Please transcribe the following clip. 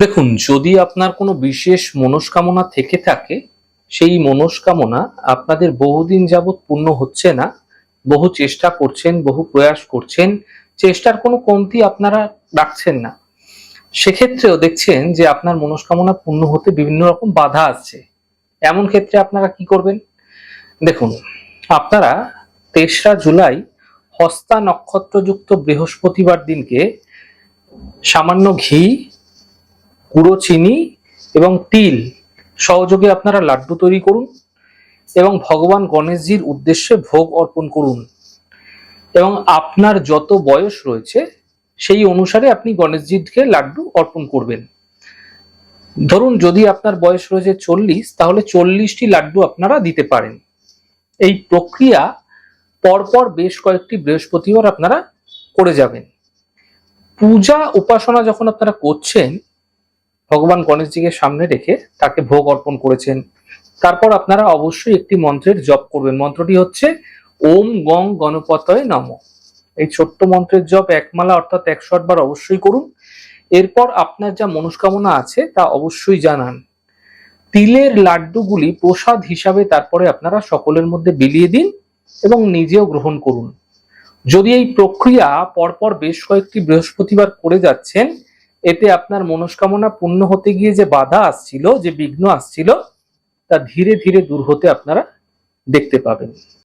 দেখুন, যদি আপনার কোনো বিশেষ মনস্কামনা থেকে থাকে, সেই মনস্কামনা আপনাদের বহুদিন যাবৎ পূর্ণ হচ্ছে না। বহু চেষ্টা করছেন, বহু প্রয়াস করছেন, চেষ্টার কোনো কমতি আপনারা রাখছেন না। সেক্ষেত্রেও দেখছেন যে আপনার মনস্কামনা পূর্ণ হতে বিভিন্ন রকম বাধা আসছে। এমন ক্ষেত্রে আপনারা কি করবেন? দেখুন, আপনারা তেসরা জুলাই হস্তা নক্ষত্রযুক্ত বৃহস্পতিবার দিনকে সামান্য ঘি গুঁড়ো চিনি এবং তিল সহযোগে আপনারা লাড্ডু তৈরি করুন এবং ভগবান গণেশজির উদ্দেশ্যে ভোগ অর্পণ করুন। এবং আপনার যত বয়স রয়েছে, সেই অনুসারে আপনি গণেশজিকে লাড্ডু অর্পণ করবেন। ধরুন যদি আপনার বয়স রয়েছে চল্লিশ, তাহলে চল্লিশটি লাড্ডু আপনারা দিতে পারেন। এই প্রক্রিয়া পরপর বেশ কয়েকটি বৃহস্পতিবার আপনারা করে যাবেন। পূজা উপাসনা যখন আপনারা করছেন ভগবান গণেশজিকে সামনে রেখে তাকে ভোগ অর্পণ করেছেন। তারপর আপনারা অবশ্যই একটি মন্ত্রের জপ করবেন। মন্ত্রটি হচ্ছে, ওম গং গণপতয় নম। এই ছোট্ট মন্ত্রের জপ একমালা অর্থাৎ একশো আট বার অবশ্যই করুন। এরপর আপনার যা মনস্কামনা আছে তা অবশ্যই জানান। তিলের লাড্ডুগুলি প্রসাদ হিসাবে তারপরে আপনারা সকলের মধ্যে বিলিয়ে দিন এবং নিজেও গ্রহণ করুন। যদি এই প্রক্রিয়া পরপর বেশ কয়েকটি বৃহস্পতিবার করে যাচ্ছেন এতে আপনার মনস্কামনা পূর্ণ হতে গিয়ে যে বাধা আসছিল, যে বিঘ্ন আসছিল, তা ধীরে ধীরে দূর হতে আপনারা দেখতে পাবেন।